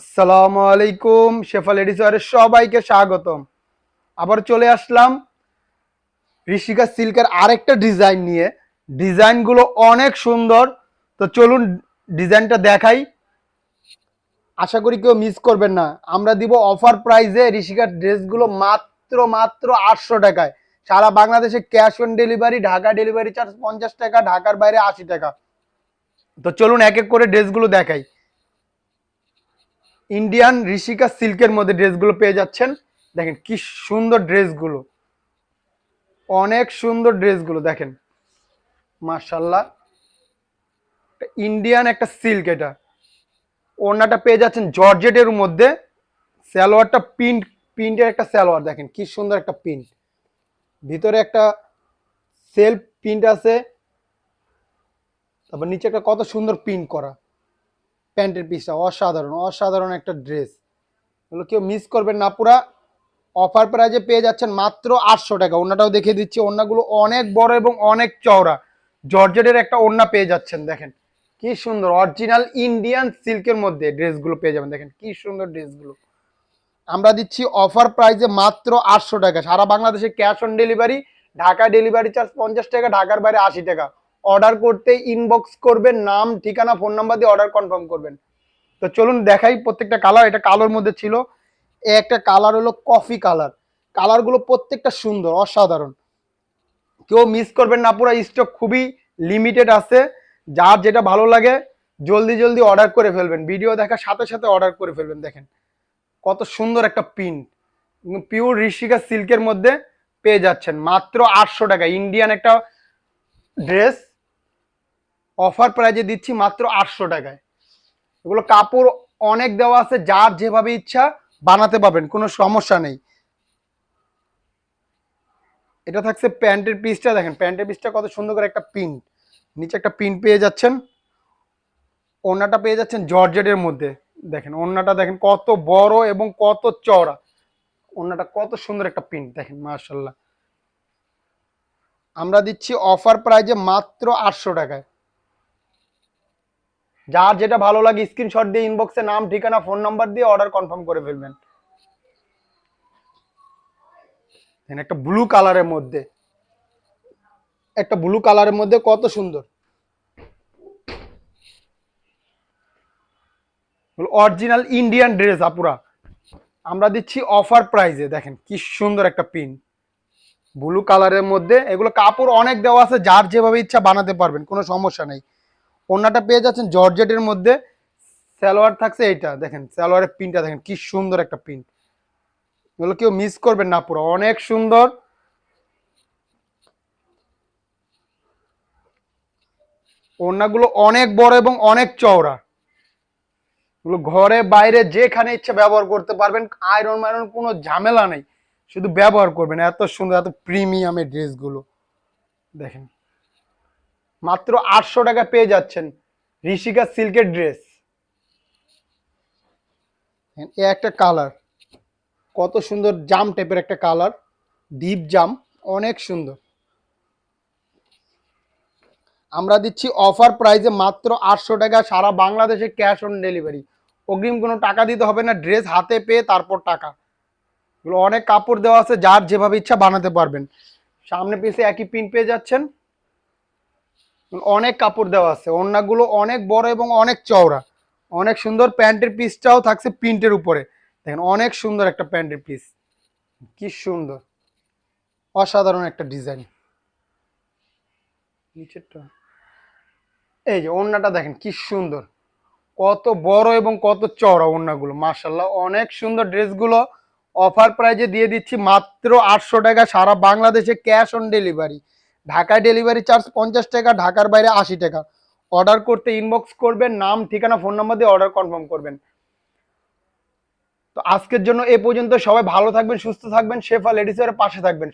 আসসালামু আলাইকুম, শেফা লেডিস সবাইকে স্বাগতম। আবার চলে আসলাম ঋষিকা সিল্কের আরেকটা ডিজাইন নিয়ে। ডিজাইনগুলো অনেক সুন্দর। তো চলুন ডিজাইনটা দেখাই। আশা করি কেউ মিস করবেন না। আমরা দিব অফার প্রাইজে ঋষিকার ড্রেসগুলো মাত্র মাত্র আটশো টাকায়। সারা বাংলাদেশে cash on delivery, Dhaka delivery charge পঞ্চাশ টাকা, ঢাকার বাইরে আশি টাকা। তো চলুন এক এক করে ড্রেসগুলো দেখাই। ইন্ডিয়ান ঋষিকা সিল্কের মধ্যে ড্রেসগুলো পেয়ে যাচ্ছেন। দেখেন কি সুন্দর ড্রেসগুলো অনেক সুন্দর ড্রেসগুলো দেখেন। মার্শাল্লাহ ইন্ডিয়ান একটা সিল্ক এটা। ওড়নাটা পেয়ে যাচ্ছেন জর্জেটের মধ্যে। সালোয়ারটা প্রিন্ট প্রিন্টের একটা সালোয়ার, দেখেন কি সুন্দর একটা প্রিন্ট ভিতরে একটা সেলফ প্রিন্ট আছে। তারপর নিচে একটা কত সুন্দর প্রিন্ট করা। প্যান্টের পিসটা, অসাধারণ অসাধারণ একটা ড্রেস। এগুলো কেউ মিস করবেন না, পুরা অফার প্রাইজে পেয়ে যাচ্ছেন মাত্র আটশো টাকা। ওনাটাও দেখিয়ে দিচ্ছি ওনাগুলো অনেক বড় এবং অনেক চওড়া। জর্জেটের একটা ওড়না পেয়ে যাচ্ছেন, দেখেন। কি সুন্দর অরিজিনাল ইন্ডিয়ান সিল্কের মধ্যে ড্রেসগুলো পেয়ে যাবেন, দেখেন। কি সুন্দর ড্রেসগুলো। আমরা দিচ্ছি অফার প্রাইজে মাত্র আটশো টাকা। সারা বাংলাদেশে cash on delivery Dhaka delivery charge পঞ্চাশ টাকা, ঢাকার বাইরে আশি টাকা। অর্ডার করতে ইনবক্স করবেন, নাম, ঠিকানা ফোন নাম্বার দিয়ে অর্ডার কনফার্ম করবেন। তো চলুন দেখাই প্রত্যেকটা কালার এটা কালোর মধ্যে ছিল। একটা কালার হলো কফি কালার কালারগুলো প্রত্যেকটা সুন্দর, অসাধারণ। কেউ মিস করবেন না, পুরো স্টক খুবই লিমিটেড আছে। যার যেটা ভালো লাগে, জলদি জলদি অর্ডার করে ফেলবেন। ভিডিও দেখার সাথে সাথে অর্ডার করে ফেলবেন, দেখেন। কত সুন্দর একটা প্রিন্ট পিওর ঋষিকা সিল্কের মধ্যে পেয়ে যাচ্ছেন। মাত্র আটশো টাকা। ইন্ডিয়ান একটা ড্রেস অফার প্রাইজে দিচ্ছি মাত্র আটশো টাকায়। এগুলো কাপড় অনেক দেওয়া আছে, যার যেভাবে ইচ্ছা বানাতে পারবেন, কোনো সমস্যা নেই। এটা থাকছে প্যান্টের পিসটা, দেখেন প্যান্টের পিসটা কত সুন্দর করে একটা প্রিন্ট। নিচে একটা প্রিন্ট পেয়ে যাচ্ছেন। ওড়নাটা পেয়ে যাচ্ছেন জর্জেটের মধ্যে। দেখেন, ওড়নাটা দেখেন কত বড় এবং কত চওড়া। ওড়নাটা কত সুন্দর একটা প্রিন্ট, দেখেন মার্শাল্লাহ আমরা দিচ্ছি অফার প্রাইজে মাত্র আটশো টাকায়। যার যেটা ভালো লাগে স্ক্রিনশট দিয়ে ইনবক্সে নাম, ঠিকানা ফোন নাম্বার দিয়ে অর্ডার কনফার্ম করে ফেলবেন। একটা ব্লু কালারের মধ্যে, একটা ব্লু কালারের মধ্যে কত সুন্দর। অরিজিনাল ইন্ডিয়ান ড্রেস আপুরা। আমরা দিচ্ছি অফার প্রাইজে দেখেন কি সুন্দর একটা পিন ব্লু কালারের মধ্যে, এগুলো কাপড় অনেক দেওয়া আছে, যার যেভাবে ইচ্ছা বানাতে পারবেন, কোনো সমস্যা নেই। ওনাটা পেয়ে যাচ্ছেন জর্জেটের মধ্যে। সালোয়ার থাকছে এইটা, দেখেন, সালোয়ারের পিনটা দেখেন, কি সুন্দর একটা পিন এগুলো কেউ মিস করবেন না পুরো, অনেক সুন্দর। ওড়নাগুলো অনেক বড় এবং অনেক চওড়া। এগুলো ঘরে, বাইরে যেখানে ইচ্ছা ব্যবহার করতে পারবেন, আয়রন মায়রন কোনো ঝামেলা নেই। শুধু ব্যবহার করবেন, এত সুন্দর, এত প্রিমিয়ামের ড্রেসগুলো দেখেন। মাত্র আটশো টাকা পেয়ে যাচ্ছেন ঋষিকা সিল্কের ড্রেস। এ একটা কালার। কত সুন্দর জাম টাইপের একটা কালার, ডিপ জাম, অনেক সুন্দর। আমরা দিচ্ছি অফার প্রাইসে মাত্র আটশো টাকা, সারা বাংলাদেশে ক্যাশ অন ডেলিভারি। অগ্রিম কোনো টাকা দিতে হবে না, ড্রেস হাতে পেয়ে তারপর টাকা। অনেক কাপড় দেওয়া আছে, যার যেভাবে ইচ্ছা বানাতে পারবেন। সামনে পিছে একই পিন পেয়ে যাচ্ছেন। অনেক কাপড় দেওয়া আছে। ওড়নাগুলো অনেক বড় এবং অনেক চওড়া। অনেক সুন্দর প্যান্টের পিসটাও থাকছে প্রিন্টের উপরে। দেখেন, অনেক সুন্দর একটা প্যান্টের পিস। কি সুন্দর। অসাধারণ একটা ডিজাইন। এই যে ওড়নাটা দেখেন, কি সুন্দর। কত বড় এবং কত চওড়া ওড়নাগুলো। মার্শাল্লাহ অনেক সুন্দর ড্রেসগুলো অফার প্রাইজে দিয়ে দিচ্ছি মাত্র আটশো টাকা সারা বাংলাদেশে ক্যাশ অন ডেলিভারি। ঢাকায় ডেলিভারি চার্জ পঞ্চাশ টাকা, ঢাকার বাইরে আশি টাকা। অর্ডার করতে ইনবক্স করবেন, নাম, ঠিকানা ফোন নাম্বার দিয়ে অর্ডার কনফার্ম করবেন। তো আজকের জন্য এ পর্যন্ত সবাই ভালো থাকবেন, সুস্থ থাকবেন শেফা লেডিসের পাশে থাকবেন।